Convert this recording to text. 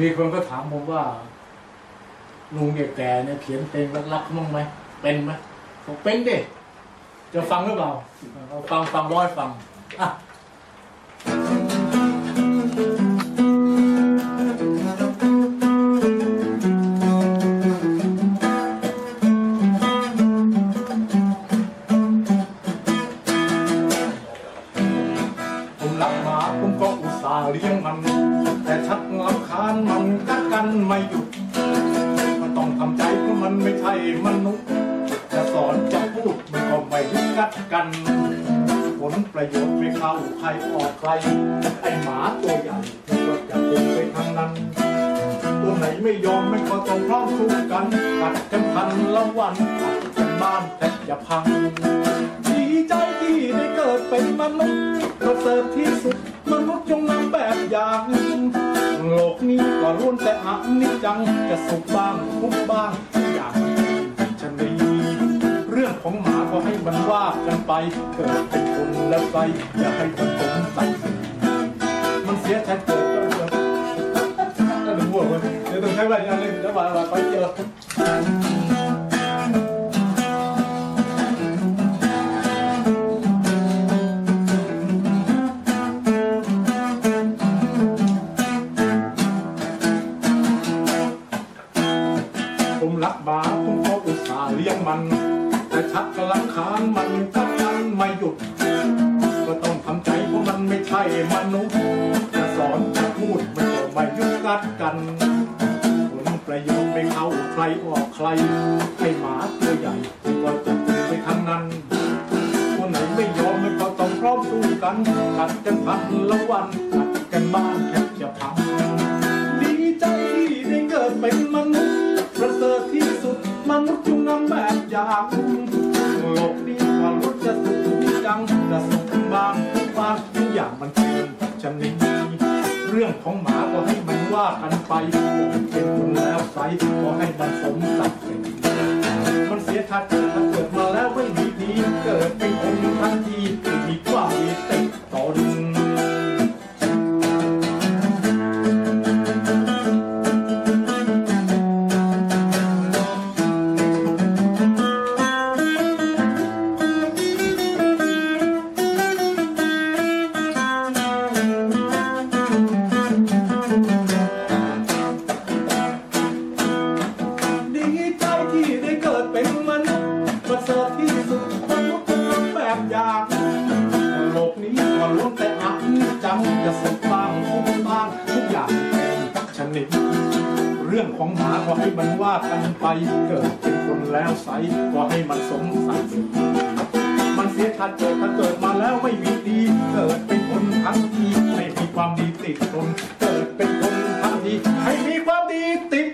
มีคนก็ถามผมว่า ลุงแก่ๆเนี่ยเขียนเพลงรักๆมั้งไหมเป็นไหมผมเป็นดิจะฟังหรือเปล่าฟังฟังร้อยฟังอะผมรักหมาผมก็อุตส่าห์เลี้ยงมัน ชักรำคาญมันกัดกันไม่หยุดก็ต้องทำใจเพราะมันไม่ใช่มนุษย์จะสอนจะพูดมันก็ไม่ยุดกัดกัน ผลประโยชน์ไม่เข้าใครออกใครไอหมาตัวใหญ่ก็จะพุ่งไปทางนั้น ตัวไหนไม่ยอมมันก็ต้องพร้อมสู้กันกัดกันพันละวันกัดกันบ้านแทบจะพังดีใจที่ได้เกิดเป็นมนุษย์ประเสริฐที่สุด กนี้ก็ล้วนแต่อันิจจังจะสุขบ้างทุกบ้างทุกอย่างชนีเรื่องของหมาก็ให้มันว่ากันไปเกิดเป็นคนแล้วไปอย่าให้มันสงสัยมันเสียชัดเกิดก็เกิดถ้าถึงหัวมันเดี๋ยวต้องใช้เวลาอย่างนึงแล้วมาไปเจอ เลี้ยงมัน แต่ชักกำลังคานมันกัดกันไม่หยุด ก็ต้องทำใจเพราะมันไม่ใช่มนุษย์จะสอนจะพูดมันก็ไม่ยุดกัดกันผลประโยชน์ไม่เข้าใครออกใครให้หมาตัวใหญ่ก็จะตึงไปทั้งนั้นคนไหนไม่ยอมมันก็ต้องพร้อมสู้กันกัดกันพันละวันกัดกันบ้านแทบจะพัง โลกนี้กว่ารุษจะสุขที่จังจะสุขบางทุกบางทุกอย่างมันเป็นชนิดเรื่องของหมาก็ให้มันว่ากันไปเป็นคนแล้วใสก็ให้มันสมศักดิ์ศรีมันเสียชาติเกิดถ้าเกิดมาแล้วไม่มีดีเกิด ประเสริฐที่สุดมนุษย์เป็นแบบอย่างโลกนี้ก็ล้วนแต่อันจังจะสุขบ้างทุกข์บ้างทุกอย่างเป็นชนิด เรื่องของหมาก็ให้มันว่ากันไปเกิดเป็นคนแล้วใสก็ให้มันสมศักดิ์ศรีมันเสียชาติเกิดถ้าเกิดมาแล้วไม่มีดีเกิดเป็นคนทันทีไม่มีความดีติดตนเกิดเป็นคนทันทีให้มีความดีติด